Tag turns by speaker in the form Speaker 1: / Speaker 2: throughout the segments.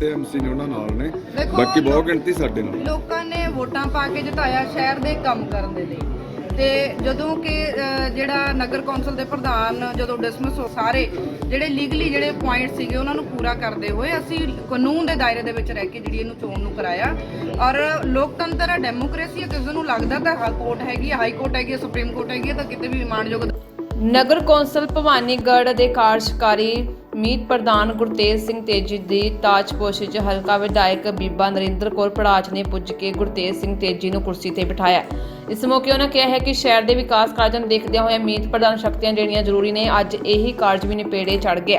Speaker 1: ਤੇ ਐਮਸੀ ਨੇ ਉਹਨਾਂ ਨਾਲ ਨੇ।
Speaker 2: ਦੇਖੋ,
Speaker 1: ਬਾਕੀ ਬਹੁਤ ਗਿਣਤੀ ਸਾਡੇ ਨਾਲ।
Speaker 2: ਲੋਕਾਂ ਨੇ ਵੋਟਾਂ ਪਾ ਕੇ ਜਿਤਾਇਆ ਸ਼ਹਿਰ ਦੇ ਕੰਮ ਕਰਨ ਦੇ ਲਈ। ਤੇ ਜਦੋਂ ਕਿ ਅ, ਜਿਹੜਾ ਨਗਰ ਕੌਂਸਲ ਦੇ ਪ੍ਰਧਾਨ ਜਦੋਂ ਡਿਸਮਿਸ ਹੋ ਸਾਰੇ ਜਿਹੜੇ ਲੀਗਲੀ ਜਿਹੜੇ ਪੁਆਇੰਟ ਸੀਗੇ ਉਹਨਾਂ ਨੂੰ ਪੂਰਾ ਕਰਦੇ ਹੋਏ ਅਸੀਂ ਕਾਨੂੰਨ ਦੇ ਦਾਇਰੇ ਦੇ ਵਿੱਚ ਰਹਿ ਕੇ ਜਿਹੜੀ ਇਹਨੂੰ ਚੋਣ ਨੂੰ ਕਰਾਇਆ। ਔਰ ਲੋਕਤੰਤਰ ਹੈ ਡੈਮੋਕ੍ਰੇਸੀ ਹੈ ਕਿਸੇ ਨੂੰ ਲੱਗਦਾ ਤਾਂ ਹਾਈ ਕੋਰਟ ਹੈਗੀ ਹੈ ਹਾਈ ਕੋਰਟ ਹੈਗੀ ਹੈ ਸੁਪਰੀਮ ਕੋਰਟ ਹੈਗੀ ਹੈ ਤਾਂ ਕਿਤੇ ਵੀ ਮਾਣਯੋਗ
Speaker 3: ਨਗਰ ਕੌਂਸਲ ਭਵਾਨੀਗੜ੍ਹ ਦੇ ਕਾਰਜਕਾਰੀ ਮੀਤ ਪ੍ਰਧਾਨ ਗੁਰਤੇਜ ਸਿੰਘ ਤੇਜੀ ਦੀ ਤਾਜਪੋਸ਼ੀ 'ਚ ਹਲਕਾ ਵਿਧਾਇਕ ਬੀਬਾ ਨਰਿੰਦਰ ਕੌਰ ਪੜਾਚ ਨੇ ਪੁੱਜ ਕੇ ਗੁਰਤੇਜ ਸਿੰਘ ਤੇਜੀ ਨੂੰ ਕੁਰਸੀ ਤੇ ਬਿਠਾਇਆ। ਇਸ ਮੌਕੇ ਉਹਨਾਂ ਕਿਹਾ ਹੈ ਕਿ ਸ਼ਹਿਰ ਦੇ ਵਿਕਾਸ ਕਾਰਜਾਂ ਨੂੰ ਦੇਖਦਿਆਂ ਹੋਇਆ ਮੀਤ ਪ੍ਰਧਾਨ ਸ਼ਕਤੀਆਂ ਜਿਹੜੀਆਂ ਜ਼ਰੂਰੀ ਨੇ ਅੱਜ ਇਹੀ ਕਾਰਜ ਵੀ ਨਿਪੇੜੇ ਚੜ ਗਿਆ।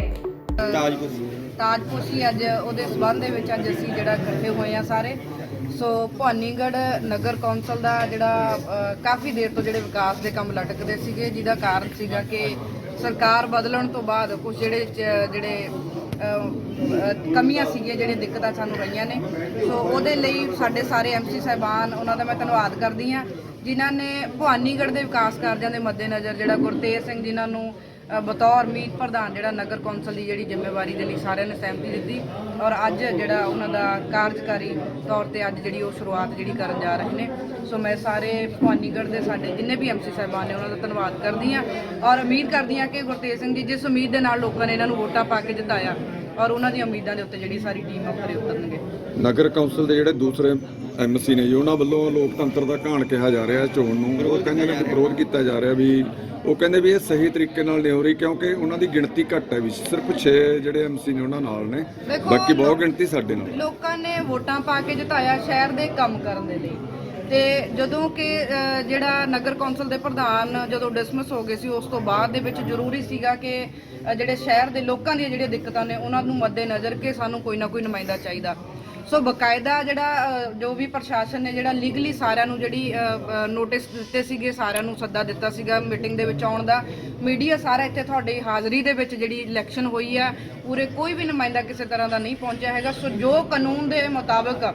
Speaker 2: ਤਾਜਪੋਸ਼ੀ ਅੱਜ ਉਹਦੇ ਸਬੰਧ ਦੇ ਵਿੱਚ ਅੱਜ ਅਸੀਂ ਜਿਹੜਾ ਇਕੱਠੇ ਹੋਏ ਆ ਸਾਰੇ। ਸੋ ਭਵਾਨੀਗੜ੍ਹ ਨਗਰ ਕੌਂਸਲ ਦਾ ਜਿਹੜਾ ਕਾਫੀ ਦੇਰ ਤੋਂ ਜਿਹੜੇ ਵਿਕਾਸ ਦੇ ਕੰਮ ਲਟਕਦੇ ਸੀਗੇ ਜਿਹਦਾ ਕਾਰਨ ਸੀਗਾ ਕਿ ਸਰਕਾਰ ਬਦਲਣ ਤੋਂ ਬਾਅਦ ਕੁਝ ਜਿਹੜੇ ਜਿਹੜੇ ਕਮੀਆਂ ਸੀਗੀਆਂ ਜਿਹੜੀਆਂ ਦਿੱਕਤਾਂ ਸਾਨੂੰ ਰਹੀਆਂ ਨੇ। ਸੋ ਉਹਦੇ ਲਈ ਸਾਡੇ ਸਾਰੇ ਐਮਸੀ ਸਾਹਿਬਾਨ, ਉਹਨਾਂ ਦਾ ਮੈਂ ਧੰਨਵਾਦ ਕਰਦੀ ਹਾਂ। ਜਿਨ੍ਹਾਂ ਨੇ ਭਵਾਨੀਗੜ੍ਹ ਦੇ ਵਿਕਾਸ ਕਾਰਜਾਂ ਦੇ ਮੱਦੇਨਜ਼ਰ ਜਿਹੜਾ ਗੁਰਤੇਜ ਸਿੰਘ ਜਿਨ੍ਹਾਂ ਨੂੰ ਬਤੌਰ ਮੀਤ ਪ੍ਰਧਾਨ ਜਿਹੜਾ ਨਗਰ ਕੌਂਸਲ ਦੀ ਜਿਹੜੀ ਜ਼ਿੰਮੇਵਾਰੀ ਦੇ ਲਈ ਸਾਰਿਆਂ ਨੇ ਸਹਿਮਤੀ ਦਿੱਤੀ ਔਰ ਅੱਜ ਜਿਹੜਾ ਉਹਨਾਂ ਦਾ ਕਾਰਜਕਾਰੀ ਤੌਰ ਤੇ ਅੱਜ ਜਿਹੜੀ ਉਹ ਸ਼ੁਰੂਆਤ ਜਿਹੜੀ ਕਰਨ ਜਾ ਰਹੇ ਨੇ। ਸੋ ਮੈਂ ਸਾਰੇ ਭਵਾਨੀਗੜ੍ਹ ਦੇ ਸਾਡੇ ਜਿੰਨੇ ਵੀ ਐਮਸੀ ਸਾਹਿਬਾਨ ਨੇ ਉਹਨਾਂ ਦਾ ਧੰਨਵਾਦ ਕਰਦੀ ਹਾਂ ਔਰ ਉਮੀਦ ਕਰਦੀ ਹਾਂ ਕਿ ਗੁਰਤੇਜ ਸਿੰਘ ਜੀ ਜਿਸ ਉਮੀਦ ਦੇ ਨਾਲ ਲੋਕਾਂ ਨੇ ਇਹਨਾਂ ਨੂੰ ਵੋਟਾਂ ਪਾ ਕੇ ਜਿਤਾਇਆ ਔਰ ਉਹਨਾਂ ਦੀਆਂ ਉਮੀਦਾਂ ਦੇ ਉੱਤੇ ਜਿਹੜੀ ਸਾਰੀ ਟੀਮ ਉੱਪਰ ਉਤਰਨਗੇ।
Speaker 1: ਨਗਰ ਕੌਂਸਲ ਦੇ ਜਿਹੜੇ ਦੂਸਰੇ ਐਮਸੀ ਨੇ ਜੀ, ਉਹਨਾਂ ਵੱਲੋਂ ਲੋਕਤੰਤਰ ਦਾ ਘਾਣ ਕਿਹਾ ਜਾ ਰਿਹਾ ਚੋਣ ਨੂੰ। ਉਹ ਕਹਿੰਦੇ ਨੇ ਵਿਰੋਧ ਕੀਤਾ ਜਾ ਰਿਹਾ ਵੀ ਉਹ ਕਹਿੰਦੇ ਵੀ ਇਹ ਸਹੀ ਤਰੀਕੇ ਨਾਲ ਨਹੀਂ ਹੋ ਰਹੀ ਕਿਉਂਕਿ ਉਹਨਾਂ ਦੀ ਗਿਣਤੀ ਘੱਟ ਹੈ ਵੀ ਸਿਰਫ 6 ਜਿਹੜੇ ਐਮਸੀ ਨੇ ਉਹਨਾਂ ਨਾਲ ਨੇ।
Speaker 2: ਦੇਖੋ,
Speaker 1: ਬਾਕੀ ਬਹੁਤ ਗਿਣਤੀ ਸਾਡੇ ਨਾਲ।
Speaker 2: ਲੋਕਾਂ ਨੇ ਵੋਟਾਂ ਪਾ ਕੇ ਜਿਤਾਇਆ ਸ਼ਹਿਰ ਦੇ ਕੰਮ ਕਰਨ ਦੇ ਲਈ। ਤੇ ਜਦੋਂ ਕਿ ਅ, ਜਿਹੜਾ ਨਗਰ ਕੌਂਸਲ ਦੇ ਪ੍ਰਧਾਨ ਜਦੋਂ ਡਿਸਮਿਸ ਹੋ ਗਏ ਸੀ ਉਸ ਤੋਂ ਬਾਅਦ ਦੇ ਵਿੱਚ ਜ਼ਰੂਰੀ ਸੀਗਾ ਕਿ ਅ, ਜਿਹੜੇ ਸ਼ਹਿਰ ਦੇ ਲੋਕਾਂ ਦੀਆਂ ਜਿਹੜੀਆਂ ਦਿੱਕਤਾਂ ਨੇ ਉਹਨਾਂ ਨੂੰ ਮੱਦੇਨਜ਼ਰ ਕਿ ਸਾਨੂੰ ਕੋਈ ਨਾ ਕੋਈ ਨੁਮਾਇੰਦਾ ਚਾਹੀਦਾ। ਸੋ ਬਕਾਇਦਾ ਜਿਹੜਾ ਜੋ ਵੀ ਪ੍ਰਸ਼ਾਸਨ ਨੇ ਜਿਹੜਾ ਲੀਗਲੀ ਸਾਰਿਆਂ ਨੂੰ ਜਿਹੜੀ ਨੋਟਿਸ ਦਿੱਤੇ ਸੀਗੇ, ਸਾਰਿਆਂ ਨੂੰ ਸੱਦਾ ਦਿੱਤਾ ਸੀਗਾ ਮੀਟਿੰਗ ਦੇ ਵਿੱਚ ਆਉਣ ਦਾ। ਮੀਡੀਆ ਸਾਰਾ ਇੱਥੇ ਤੁਹਾਡੀ ਹਾਜ਼ਰੀ ਦੇ ਵਿੱਚ ਜਿਹੜੀ ਇਲੈਕਸ਼ਨ ਹੋਈ ਆ, ਪੂਰੇ ਕੋਈ ਵੀ ਨੁਮਾਇੰਦਾ ਕਿਸੇ ਤਰ੍ਹਾਂ ਦਾ ਨਹੀਂ ਪਹੁੰਚਿਆ ਹੈਗਾ। ਸੋ ਜੋ ਕਾਨੂੰਨ ਦੇ ਮੁਤਾਬਕ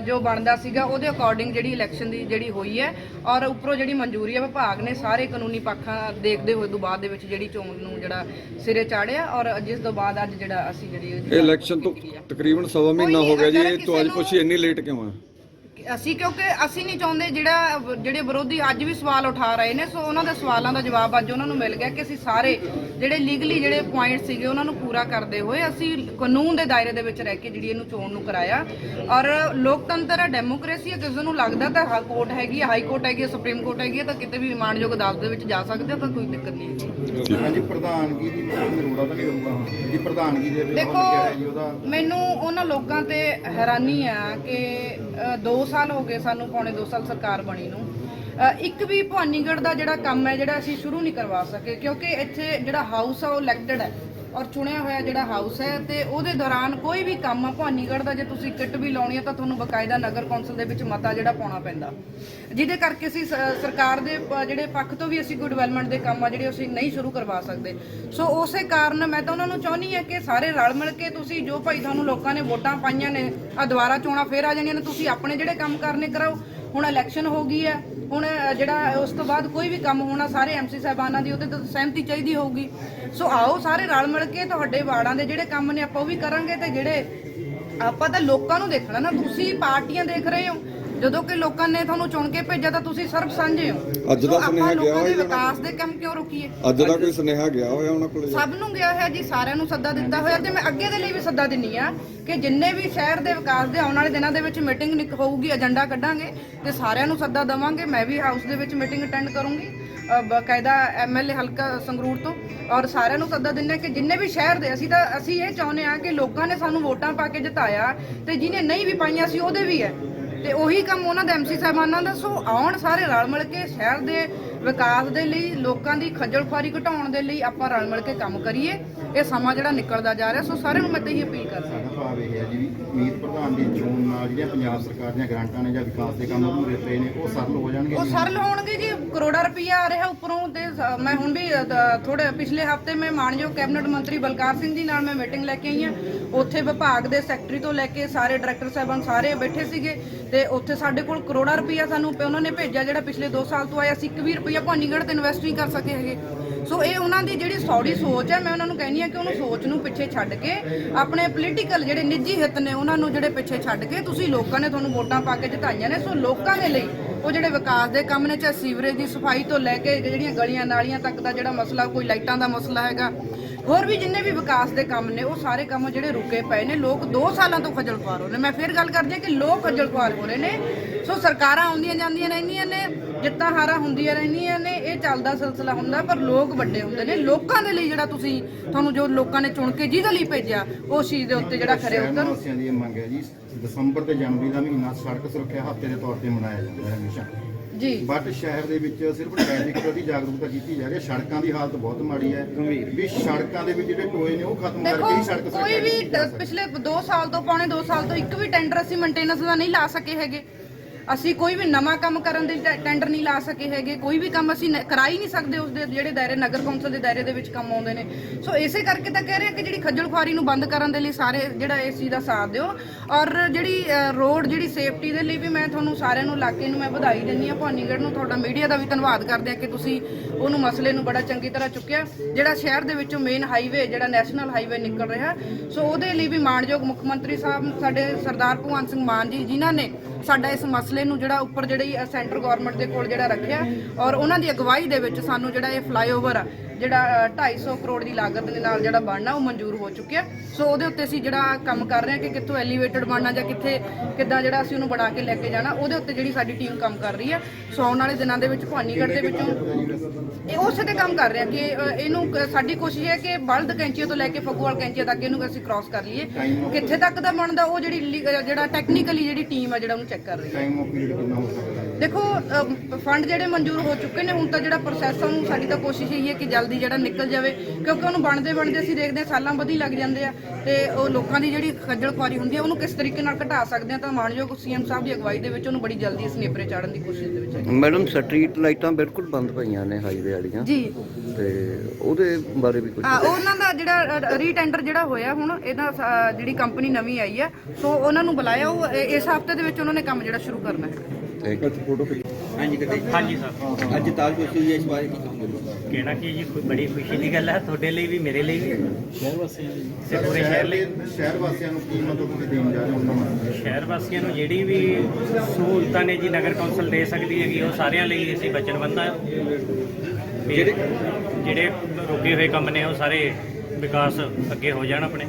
Speaker 2: ਜੋ ਬਣਦਾ ਸੀਗਾ ਉਹਦੇ ਅਕੋਰਡਿੰਗ ਜਿਹੜੀ ਇਲੈਕਸ਼ਨ ਦੀ ਜਿਹੜੀ ਹੋਈ ਹੈ ਔਰ ਉੱਪਰੋਂ ਜਿਹੜੀ ਮਨਜ਼ੂਰੀ ਹੈ ਵਿਭਾਗ ਨੇ ਸਾਰੇ ਕਾਨੂੰਨੀ ਪੱਖਾਂ ਦੇਖਦੇ ਹੋਏ ਤੋਂ ਬਾਅਦ ਦੇ ਵਿੱਚ ਜਿਹੜੀ ਚੋਣ ਨੂੰ ਜਿਹੜਾ ਸਿਰੇ ਚਾੜਿਆ ਔਰ ਜਿਸ ਤੋਂ ਬਾਅਦ ਅੱਜ ਜਿਹੜਾ ਅਸੀਂ ਜਿਹੜੀ
Speaker 1: ਇਹ ਇਲੈਕਸ਼ਨ ਤੋਂ ਤਕਰੀਬਨ ਸਵਾ ਮਹੀਨਾ ਹੋ ਗਿਆ ਜੀ ਇਹ ਤੋਂ ਅੱਜ ਪੁੱਛੀ ਇੰਨੀ ਲੇਟ ਕਿਉਂ ਆ
Speaker 2: ਅਸੀਂ ਕਿਉਂਕਿ ਅਸੀਂ ਨਹੀਂ ਚਾਹੁੰਦੇ ਜਿਹੜਾ ਜਿਹੜੇ ਵਿਰੋਧੀ ਅੱਜ ਵੀ ਸਵਾਲ ਉਠਾ ਰਹੇ ਨੇ ਸੋ ਉਹਨਾਂ ਦੇ ਸਵਾਲਾਂ ਦਾ ਜਵਾਬ ਅੱਜ ਉਹਨਾਂ ਨੂੰ ਮਿਲ ਗਿਆ ਕਿ ਅਸੀਂ ਸਾਰੇ ਜਿਹੜੇ ਲੀਗਲੀ ਜਿਹੜੇ ਪੁਆਇੰਟ ਸੀਗੇ ਉਹਨਾਂ ਨੂੰ ਪੂਰਾ ਕਰਦੇ ਹੋਏ ਅਸੀਂ ਕਾਨੂੰਨ ਦੇ ਦਾਇਰੇ ਦੇ ਵਿੱਚ ਰਹਿ ਕੇ ਜਿਹੜੀ ਇਹਨੂੰ ਚੋਣ ਨੂੰ ਕਰਾਇਆ। ਔਰ ਲੋਕਤੰਤਰ ਹੈ ਡੈਮੋਕ੍ਰੇਸੀ ਹੈ ਕਿਸੇ ਨੂੰ ਲੱਗਦਾ ਤਾਂ ਹਾਈ ਕੋਰਟ ਹੈਗੀ ਹਾਈ ਕੋਰਟ ਹੈਗੀ ਸੁਪਰੀਮ ਕੋਰਟ ਹੈਗੀ ਤਾਂ ਕਿਤੇ ਵੀ ਮਾਣਯੋਗ ਅਦਾਲਤ ਦੇ ਵਿੱਚ ਜਾ ਸਕਦੇ ਹੋ ਤਾਂ ਕੋਈ ਦਿੱਕਤ ਨਹੀਂ ਹੈਗੀ।
Speaker 4: ਹਾਂਜੀ ਪ੍ਰਧਾਨਗੀ ਦੀ ਜ਼ਰੂਰਤ ਤਾਂ ਨਹੀਂ ਹੋਊਗਾ ਜੀ ਪ੍ਰਧਾਨਗੀ ਦੇ
Speaker 2: ਦੇਖੋ ਮੈਨੂੰ ਉਹਨਾਂ ਲੋਕਾਂ ਤੇ ਹੈਰਾਨੀ ਆ ਕਿ 2 ਸਾਲ ਹੋ ਗਏ ਸਾਨੂੰ ਪੌਣੇ 2 ਸਾਲ ਸਰਕਾਰ ਬਣੀ ਨੂੰ। ਇੱਕ ਵੀ ਭਵਾਨੀਗੜ੍ਹ ਦਾ ਜਿਹੜਾ ਕੰਮ ਹੈ, ਜਿਹੜਾ ਅਸੀਂ ਸ਼ੁਰੂ ਨਹੀਂ ਕਰਵਾ ਸਕੇ, ਕਿਉਂਕਿ ਇੱਥੇ ਜਿਹੜਾ ਹਾਊਸ ਆ, ਉਹ ਇਲੈਕਟਡ ਹੈ। ਔਰ ਚੁਣਿਆ ਹੋਇਆ ਜਿਹੜਾ ਹਾਊਸ ਹੈ ਤੇ ਉਹਦੇ ਦੌਰਾਨ ਕੋਈ ਵੀ ਕੰਮ ਆ, ਭਵਾਨੀਗੜ੍ਹ ਦਾ ਜੇ ਤੁਸੀਂ ਕਿੱਟ ਵੀ ਲਾਉਣੀ ਹੈ ਤਾਂ ਤੁਹਾਨੂੰ ਬਕਾਇਦਾ ਨਗਰ ਕੌਂਸਲ ਦੇ ਵਿੱਚ ਮਤਾ ਜਿਹੜਾ ਪਾਉਣਾ ਪੈਂਦਾ। ਜਿਹਦੇ ਕਰਕੇ ਅਸੀਂ ਸ- ਸਰਕਾਰ ਦੇ ਜਿਹੜੇ ਪੱਖ ਤੋਂ ਵੀ ਅਸੀਂ ਕੋਈ ਡਿਵੈਲਪਮੈਂਟ ਦੇ ਕੰਮ ਆ, ਜਿਹੜੇ ਅਸੀਂ ਨਹੀਂ ਸ਼ੁਰੂ ਕਰਵਾ ਸਕਦੇ। ਸੋ ਉਸੇ ਕਾਰਨ ਮੈਂ ਤਾਂ ਉਹਨਾਂ ਨੂੰ ਚਾਹੁੰਦੀ ਹਾਂ ਕਿ ਸਾਰੇ ਰਲ ਮਿਲ ਕੇ ਤੁਸੀਂ ਜੋ ਭਾਈ ਤੁਹਾਨੂੰ ਲੋਕਾਂ ਨੇ ਵੋਟਾਂ ਪਾਈਆਂ ਨੇ ਆ ਦੁਬਾਰਾ ਚੋਣਾਂ ਫੇਰ ਆ ਜਾਣੀਆਂ ਨੇ, ਤੁਸੀਂ ਆਪਣੇ ਜਿਹੜੇ ਕੰਮ ਕਰਨੇ ਕਰਾਓ ਹੁਣ ਇਲੈਕਸ਼ਨ ਹੋ ਗਈ ਹੈ, ਹੁਣ ਜਿਹੜਾ ਉਸ ਤੋਂ ਬਾਅਦ ਕੋਈ ਵੀ ਕੰਮ ਹੋਣਾ, ਸਾਰੇ ਐਮਸੀ ਸਾਹਿਬਾਨਾਂ ਦੀ ਉਹਦੇ ਤੇ ਸਹਿਮਤੀ ਚਾਹੀਦੀ ਹੋਊਗੀ। ਸੋ ਆਓ ਸਾਰੇ ਰਲ ਮਿਲ ਕੇ ਤੁਹਾਡੇ ਵਾਰਡਾਂ ਦੇ ਜਿਹੜੇ ਕੰਮ ਨੇ, ਆਪਾਂ ਉਹ ਵੀ ਕਰਾਂਗੇ ਤੇ ਜਿਹੜੇ ਆਪਾਂ ਤਾਂ ਲੋਕਾਂ ਨੂੰ ਦੇਖਣਾ ਨਾ, ਤੁਸੀਂ ਪਾਰਟੀਆਂ ਦੇਖ ਰਹੇ ਹੋ ਜਦੋਂ ਕਿ ਲੋਕਾਂ ਨੇ ਤੁਹਾਨੂੰ ਚੁਣ ਕੇ ਭੇਜਿਆ ਤਾਂ ਤੁਸੀਂ ਸਰਬ ਸਾਂਝੇ ਹੋ।
Speaker 1: ਅੱਜ ਦਾ
Speaker 2: ਆਪਾਂ
Speaker 1: ਸੁਨੇਹਾ ਗਿਆ
Speaker 2: ਲੋਕਾਂ ਦੇ
Speaker 1: ਹੋਇਆ
Speaker 2: ਵਿਕਾਸ ਦੇ ਕੰਮ ਕਿਉਂ ਰੁਕੀਏ?
Speaker 1: ਅੱਜ ਦਾ ਕੋਈ ਸੁਨੇਹਾ ਗਿਆ ਹੋਇਆ ਉਹਨਾਂ ਕੋਲ
Speaker 2: ਸਭ ਨੂੰ ਗਿਆ ਹੋਇਆ ਜੀ ਸਾਰਿਆਂ ਨੂੰ ਸੱਦਾ ਦਿੱਤਾ ਹੋਇਆ ਤੇ ਮੈਂ ਅੱਗੇ ਦੇ ਲਈ ਵੀ ਸੱਦਾ ਦਿੰਨੀ ਆ ਕਿ ਜਿੰਨੇ ਵੀ ਸ਼ਹਿਰ ਦੇ ਵਿਕਾਸ ਦੇ ਆਉਣ ਵਾਲੇ ਦਿਨਾਂ ਦੇ ਵਿੱਚ ਮੀਟਿੰਗ ਨਿਕ ਹੋਊਗੀ ਏਜੰਡਾ ਕੱਢਾਂਗੇ ਤੇ ਸਾਰਿਆਂ ਨੂੰ ਸੱਦਾ ਦਵਾਂਗੇ। ਮੈਂ ਵੀ ਹਾਊਸ ਦੇ ਵਿੱਚ ਮੀਟਿੰਗ ਅਟੈਂਡ ਕਰੂੰਗੀ ਅ, ਬਕਾਇਦਾ ਐਮਐਲਏ ਹਲਕਾ ਸੰਗਰੂਰ ਤੋਂ। ਔਰ ਸਾਰਿਆਂ ਨੂੰ ਸੱਦਾ ਹਾਂ ਕਿ ਜਿੰਨੇ ਵੀ ਸ਼ਹਿਰ ਦੇ ਅਸੀਂ ਤਾਂ ਅਸੀਂ ਇਹ ਚਾਹੁੰਦੇ ਆ ਕਿ ਲੋਕਾਂ ਨੇ ਸਾਨੂੰ ਵੋਟਾਂ ਪਾ ਕੇ ਜਿਤਾਇਆ ਤੇ ਜਿਹਨੇ ਨਹੀਂ ਵੀ ਪਾਈਆਂ ਸੀ ਉਹਦੇ ਵੀ ਹੈ ਤੇ ਉਹੀ ਕੰਮ ਉਹਨਾਂ ਦੇ ਐਮਸੀ ਸਾਹਿਬਾਨਾਂ ਦਾ, ਸੋ ਆਉਣ ਸਾਰੇ ਰਲ ਮਿਲ ਕੇ ਸ਼ਹਿਰ ਦੇ ਵਿਕਾਸ ਦੇ ਲਈ, ਲੋਕਾਂ ਦੀ ਖੱਜਲ ਖੁਆਰੀ ਘਟਾਉਣ ਦੇ ਲਈ ਆਪਾਂ ਰਲ ਮਿਲ ਕੇ ਕੰਮ ਕਰੀਏ, ਇਹ ਸਮਾਂ ਜਿਹੜਾ ਨਿਕਲਦਾ ਜਾ ਰਿਹਾ, ਸੋ ਸਾਰਿਆਂ ਨੂੰ ਮੈਂ ਤਾਂ ਇਹੀ ਅਪੀਲ ਕਰਦਾ।
Speaker 4: ਭਾਵ ਇਹ ਹੈ ਜੀ। ਮੀਤ ਪ੍ਰਧਾਨ ਦੀ ਚੋਣ ਨਾਲ ਜਿਹੜੀਆਂ ਪੰਜਾਬ ਸਰਕਾਰ ਦੀਆਂ ਗ੍ਰਾਂਟਾਂ ਨੇ ਜਾਂ ਵਿਕਾਸ ਦੇ ਕੰਮ ਅਧੂਰੇ ਪਏ ਨੇ ਉਹ ਸਰਲ ਹੋ ਜਾਣਗੇ
Speaker 2: ਉਹ। ਸਰਲ ਹੋਣਗੇ ਜੀ। ਕਰੋੜਾ ਰੁਪਈਆ ਆ ਰਿਹਾ ਉੱਪਰੋਂ ਤੇ ਸ- ਮੈਂ ਹੁਣ ਵੀ ਥੋੜੇ ਪਿਛਲੇ ਹਫ਼ਤੇ ਮੈਂ ਮਾਨਯੋਗ ਕੈਬਨਿਟ ਮੰਤਰੀ ਬਲਕਾਰ ਸਿੰਘ ਜੀ ਨਾਲ ਮੈਂ ਮੀਟਿੰਗ ਲੈ ਕੇ ਆਈ ਹਾਂ। ਉੱਥੇ ਵਿਭਾਗ ਦੇ ਸੈਕਟਰੀ ਤੋਂ ਲੈ ਕੇ ਸਾਰੇ ਡਾਇਰੈਕਟਰ ਸਾਹਿਬਾਨ ਸਾਰੇ ਬੈਠੇ ਸੀਗੇ ਤੇ ਉੱਥੇ ਸਾਡੇ ਕੋਲ ਕਰੋੜਾ ਰੁਪਈਆ ਸਾਨੂੰ ਪ- ਉਹਨਾਂ ਨੇ ਭੇਜਿਆ ਜਿਹੜਾ ਪਿਛਲੇ 2 ਸਾਲ ਤੋਂ ਆਇਆ ਸੀ। 1 ਵੀ ਰੁਪਈਆ ਭਾਨੀਗੜ੍ਹ ਤੇ ਇਨਵੈਸਟ ਨਹੀਂ ਕਰ ਸਕੇ ਹੈਗੇ। ਸੋ ਇਹ ਉਹਨਾਂ ਦੀ ਜਿਹੜੀ ਸੌੜੀ ਸੋਚ ਹੈ, ਮੈਂ ਉਹਨਾਂ ਨੂੰ ਕਹਿੰਦੀ ਆ ਕਿ ਉਹਨੂੰ ਸੋਚ ਨੂੰ ਪਿੱਛੇ ਛੱਡ ਕੇ ਆਪਣੇ ਪੋਲੀਟੀਕਲ ਜਿਹੜੇ ਨਿੱਜੀ ਹਿੱਤ ਨੇ, ਉਹਨਾਂ ਨੂੰ ਜਿਹੜੇ ਪਿੱਛੇ ਛੱਡ ਕੇ ਤੁਸੀਂ ਲੋਕਾਂ ਨੇ ਤੁਹਾਨੂੰ ਵੋਟਾਂ ਪਾ ਕੇ ਜਿਤਾਈਆਂ ਨੇ। ਸੋ ਲੋਕਾਂ ਦੇ ਲਈ ਉਹ ਜਿਹੜੇ ਵਿਕਾਸ ਦੇ ਕੰਮ ਨੇ, ਚਾਹੇ ਸੀਵਰੇਜ ਦੀ ਸਫ਼ਾਈ ਤੋਂ ਲੈ ਕੇ ਜਿਹੜੀਆਂ ਗਲੀਆਂ ਨਾਲੀਆਂ ਤੱਕ ਦਾ ਜਿਹੜਾ ਮਸਲਾ, ਕੋਈ ਲਾਈਟਾਂ ਦਾ ਮਸਲਾ ਹੈਗਾ ਹੋਰ ਵੀ ਜਿੰਨੇ ਵੀ ਵਿਕਾਸ ਦੇ ਕੰਮ ਨੇ ਉਹ ਸਾਰੇ ਕੰਮ ਜਿਹੜੇ ਰੁਕੇ ਪਏ ਨੇ ਲੋਕ 2 ਸਾਲਾਂ ਤੋਂ ਖੱਜਲ ਖੁਆਰ ਹੋ ਰਹੇ ਨੇ। ਮੈਂ ਫਿਰ ਗੱਲ ਕਰਦੀ ਹਾਂ ਕਿ ਲੋਕ ਖੱਜਲ ਖੁਆਰ ਹੋ ਰਹੇ ਨੇ। ਸੋ ਸਰਕਾਰਾਂ ਆਉਂਦੀਆਂ ਜਾਂਦੀਆਂ ਰਹਿੰਦੀਆਂ ਨੇ ਜਿੱਤਾਂ ਹਾਰਾਂ ਹੁੰਦੀਆਂ ਰਹਿੰਦੀਆਂ ਨੇ ਇਹ ਚੱਲਦਾ ਸਿਲਸਿਲਾ ਹੁੰਦਾ ਪਰ ਲੋਕ ਵੱਡੇ ਹੁੰਦੇ ਨੇ। ਲੋਕਾਂ ਦੇ ਲਈ ਜਿਹੜਾ ਤੁਸੀਂ ਤੁਹਾਨੂੰ ਜੋ ਲੋਕਾਂ ਨੇ ਚੁਣ ਕੇ ਜਿਹਦੇ ਲਈ ਭੇਜਿਆ ਉਸ ਚੀਜ਼ ਦੇ ਉੱਤੇ ਜਿਹੜਾ ਖਰੇ ਉਤਰ
Speaker 4: ਦੀ ਇਹ ਮੰਗ ਹੈ ਜੀ ਦਸੰਬਰ ਤੇ ਜਨਵਰੀ ਦਾ ਮਹੀਨਾ ਸੜਕ ਸੁਰੱਖਿਆ ਹਫ਼ਤੇ ਦੇ ਤੌਰ ਤੇ ਮਨਾਇਆ ਜਾਂਦਾ ਹੈ ਹਮੇਸ਼ਾ।
Speaker 2: ਜੀ।
Speaker 4: ਬਟ ਸ਼ਹਿਰ ਦੇ ਵਿੱਚ ਸਿਰਫ ਟ੍ਰੈਫਿਕ ਪ੍ਰਤੀ ਜਾਗਰੂਕਤਾ ਕੀਤੀ ਜਾ ਰਹੀ ਹੈ। ਸੜਕਾਂ ਦੀ ਹਾਲਤ ਬਹੁਤ ਮਾੜੀ ਹੈ। ਵੀ ਸੜਕਾਂ ਦੇ ਵਿੱਚ ਜਿਹੜੇ ਟੋਏ ਨੇ ਉਹ ਖਤਮ ਕਰਕੇ ਹੀ ਸੜਕ
Speaker 2: ਕੋਈ ਵੀ। ਪਿਛਲੇ 2 ਸਾਲ ਤੋਂ ਪੌਣੇ 2 ਸਾਲ ਤੋਂ ਇੱਕ ਵੀ ਟੈਂਡਰ ਅਸੀਂ ਮੇਨਟੇਨੈਂਸ ਦਾ ਨਹੀਂ ਲਾ ਸਕੇ ਹੈਗੇ। ਅਸੀਂ ਕੋਈ ਵੀ ਨਵਾਂ ਕੰਮ ਕਰਨ ਦੇ ਟੈ- ਟੈਂਡਰ ਨਹੀਂ ਲਾ ਸਕੇ ਹੈਗੇ ਕੋਈ ਵੀ ਕੰਮ ਅਸੀਂ ਨ- ਕਰਾ ਹੀ ਨਹੀਂ ਸਕਦੇ ਉਸ ਦੇ ਜਿਹੜੇ ਦਾਇਰੇ ਨਗਰ ਕੌਂਸਲ ਦੇ ਦਾਇਰੇ ਦੇ ਵਿੱਚ ਕੰਮ ਆਉਂਦੇ ਨੇ। ਸੋ ਇਸੇ ਕਰਕੇ ਤਾਂ ਕਹਿ ਰਹੇ ਹਾਂ ਕਿ ਜਿਹੜੀ ਖੱਜਲ ਖੁਆਰੀ ਨੂੰ ਬੰਦ ਕਰਨ ਦੇ ਲਈ ਸਾਰੇ ਜਿਹੜਾ ਇਸ ਚੀਜ਼ ਦਾ ਸਾਥ ਦਿਓ। ਔਰ ਜਿਹੜੀ ਅ, ਰੋਡ ਜਿਹੜੀ ਸੇਫਟੀ ਦੇ ਲਈ ਵੀ ਮੈਂ ਤੁਹਾਨੂੰ ਸਾਰਿਆਂ ਨੂੰ ਇਲਾਕੇ ਨੂੰ ਮੈਂ ਵਧਾਈ ਦਿੰਦੀ ਹਾਂ। ਭਵਾਨੀਗੜ੍ਹ ਨੂੰ ਤੁਹਾਡਾ ਮੀਡੀਆ ਦਾ ਵੀ ਧੰਨਵਾਦ ਕਰਦੇ ਹਾਂ ਕਿ ਤੁਸੀਂ ਉਹਨੂੰ ਮਸਲੇ ਨੂੰ ਬੜਾ ਚੰਗੀ ਤਰ੍ਹਾਂ ਚੁੱਕਿਆ। ਜਿਹੜਾ ਸ਼ਹਿਰ ਦੇ ਵਿੱਚੋਂ ਮੇਨ ਹਾਈਵੇ ਜਿਹੜਾ ਨੈਸ਼ਨਲ ਹਾਈਵੇ ਨਿਕਲ ਰਿਹਾ। ਸੋ ਉਹਦੇ ਲਈ ਵੀ ਮਾਣਯੋਗ ਮੁੱਖ ਮੰਤਰੀ ਸਾਹਿਬ ਸਾਡੇ ਸਰਦਾਰ ਭਗਵੰਤ ਸਿੰਘ ਮਾਨ ਜੀ ਜਿਨ੍ਹਾਂ ਨੇ ਸਾਡਾ ਇਸ ਮਸਲੇ ਨੂੰ ਜਿਹੜਾ ਉੱਪਰ ਜਿਹੜੀ ਸੈਂਟਰ ਗਵਰਨਮੈਂਟ ਦੇ ਕੋਲ ਜਿਹੜਾ ਰੱਖਿਆ ਔਰ ਉਹਨਾਂ ਦੀ ਅਗਵਾਈ ਦੇ ਵਿੱਚ ਸਾਨੂੰ ਜਿਹੜਾ ਇਹ ਫਲਾਈਓਵਰ ਆ ਜਿਹੜਾ ਅ, 250 ਕਰੋੜ ਦੀ ਲਾਗਤ ਦੇ ਨਾਲ ਜਿਹੜਾ ਬਣਨਾ ਉਹ ਮਨਜ਼ੂਰ ਹੋ ਚੁੱਕਿਆ। ਸੋ ਉਹਦੇ ਉੱਤੇ ਅਸੀਂ ਜਿਹੜਾ ਕੰਮ ਕਰ ਰਹੇ ਹਾਂ ਕਿ ਕਿੱਥੋਂ ਐਲੀਵੇਟਡ ਬਣਨਾ ਜਾਂ ਕਿੱਥੇ ਕਿੱਦਾਂ ਜਿਹੜਾ ਅਸੀਂ ਉਹਨੂੰ ਬਣਾ ਕੇ ਲੈ ਕੇ ਜਾਣਾ ਉਹਦੇ ਉੱਤੇ ਜਿਹੜੀ ਸਾਡੀ ਟੀਮ ਕੰਮ ਕਰ ਰਹੀ ਹੈ। ਸੋ ਆਉਣ ਵਾਲੇ ਦਿਨਾਂ ਦੇ ਵਿੱਚ ਭਾਨੀਗੜ੍ਹ ਦੇ ਵਿੱਚੋਂ ਇਹ ਉਸੇ ਤੇ ਕੰਮ ਕਰ ਰਹੇ ਹਾਂ ਕਿ ਇਹਨੂੰ ਸਾਡੀ ਕੋਸ਼ਿਸ਼ ਹੈ ਕਿ ਬਲਦ ਕੈਂਚੀਆਂ ਤੋਂ ਲੈ ਕੇ ਫਗੂਵਾਲ ਕੈਂਚੀਆਂ ਤੱਕ ਇਹਨੂੰ ਅਸੀਂ ਕ੍ਰਾਸ ਕਰ ਲਈਏ। ਕਿੱਥੇ ਤੱਕ ਦਾ ਬਣਦਾ ਉਹ ਜਿਹੜੀ ਜਿਹੜਾ ਟੈਕਨੀਕਲੀ ਜਿਹੜੀ ਟੀਮ ਹੈ ਜਿਹੜਾ ਉਹਨੂੰ ਚੈੱਕ ਕਰ ਰਹੀ ਹੈ। ਦੇਖੋ ਫੰਡ ਜਿਹੜੇ ਮਨਜ਼ੂਰ ਹੋ ਚੁੱਕੇ ਨੇ ਹੁਣ ਤਾਂ ਜਿਹੜਾ ਪ੍ਰੋਸੈਸ ਉਹਨੂੰ ਸਾਡੀ ਤਾਂ ਕੋਸ਼ਿਸ਼ ਇਹੀ ਹੈ ਕਿ ਜਲਦੀ ਜਿਹੜਾ ਨਿਕਲ ਜਾਵੇ ਕਿਉਂਕਿ ਉਹਨੂੰ ਬਣਦੇ ਬਣਦੇ ਅਸੀਂ ਦੇਖਦੇ ਹਾਂ ਸਾਲਾਂ ਵਧੀ ਲੱਗ ਜਾਂਦੇ ਆ ਤੇ ਉਹ ਲੋਕਾਂ ਦੀ ਜਿਹੜੀ ਖੱਜਲ ਖੁਆਰੀ ਹੁੰਦੀ ਹੈ ਉਹਨੂੰ ਕਿਸ ਤਰੀਕੇ ਨਾਲ ਘਟਾ ਸਕਦੇ ਆ ਤਾਂ ਮਾਨਯੋਗ ਸੀਐਮ ਸਾਹਿਬ ਦੀ ਅਗਵਾਈ ਦੇ ਵਿੱਚ ਉਹਨੂੰ ਬੜੀ ਜਲਦੀ ਇਸ ਨੇਪਰੇ ਚਾੜਨ ਦੀ ਕੋਸ਼ਿਸ਼ ਦੇ ਵਿੱਚ ਹੈ।
Speaker 5: ਮੈਡਮ ਸਟਰੀਟ ਲਾਈਟਾਂ ਬਿਲਕੁਲ ਬੰਦ ਪਈਆਂ ਨੇ ਹਾਈਵੇ ਵਾਲੀਆਂ।
Speaker 2: ਜੀ।
Speaker 5: ਤੇ ਉਹਦੇ ਬਾਰੇ ਵੀ ਕੁਝ
Speaker 2: ਆ ਉਹਨਾਂ ਦਾ ਜਿਹੜਾ ਰੀਟੈਂਡਰ ਜਿਹੜਾ ਹੋਇਆ ਹੁਣ ਇਹਦਾ ਜਿਹੜੀ ਕੰਪਨੀ ਨਵੀਂ ਆਈ ਹੈ ਸੋ ਉਹਨਾਂ ਨੂੰ ਬੁਲਾਇਆ ਉਹ ਇਸ ਹਫ਼ਤੇ ਦੇ ਵਿੱਚ ਉਹਨਾਂ ਨੇ ਕੰਮ ਜਿਹੜਾ ਸ਼ੁਰੂ ਕਰਨਾ ਹੈ।
Speaker 5: ਥੈਂਕ ਯੂ
Speaker 6: ਹਾਂਜੀ ਕਦੇ
Speaker 7: ਹਾਂਜੀ ਸਰ।
Speaker 6: ਅੱਜ ਤਾਜ ਖੁਸ਼ੀ ਹੋਈ ਹੈ ਇਸ ਬਾਰੇ ਕੀ ਕਹੋਗੇ
Speaker 7: ਕਹਿਣਾ ਕਿ ਜੀ ਕੋਈ ਬੜੀ ਖੁਸ਼ੀ ਦੀ ਗੱਲ ਹੈ ਤੁਹਾਡੇ ਲਈ ਵੀ ਮੇਰੇ ਲਈ ਵੀ। ਸ਼ਹਿਰ ਵਾਸੀਆਂ ਲਈ। ਤੇ ਪੂਰੇ ਸ਼ਹਿਰ ਲਈ।
Speaker 4: ਦੇ ਸ਼ਹਿਰ ਵਾਸੀਆਂ ਨੂੰ ਕੀ ਮਦਦ ਤੁਸੀਂ ਦੇਣ ਜਾ ਰਹੇ ਹੋ? ਉਹਨਾਂ
Speaker 7: ਸ਼ਹਿਰ ਵਾਸੀਆਂ ਨੂੰ ਜਿਹੜੀ ਵੀ ਸਹੂਲਤਾਂ ਨੇ ਜੀ ਨਗਰ ਕੌਂਸਲ ਦੇ ਸਕਦੀ ਹੈਗੀ ਉਹ ਸਾਰਿਆਂ ਲਈ ਅਸੀਂ ਵਚਨਬੱਧ ਹਾਂ। ਜਿਹੜੇ ਜਿਹੜੇ ਰੁਕੇ ਹੋਏ ਕੰਮ ਨੇ ਉਹ ਸਾਰੇ ਵਿਕਾਸ ਅੱਗੇ ਹੋ ਜਾਣ ਆਪਣੇ।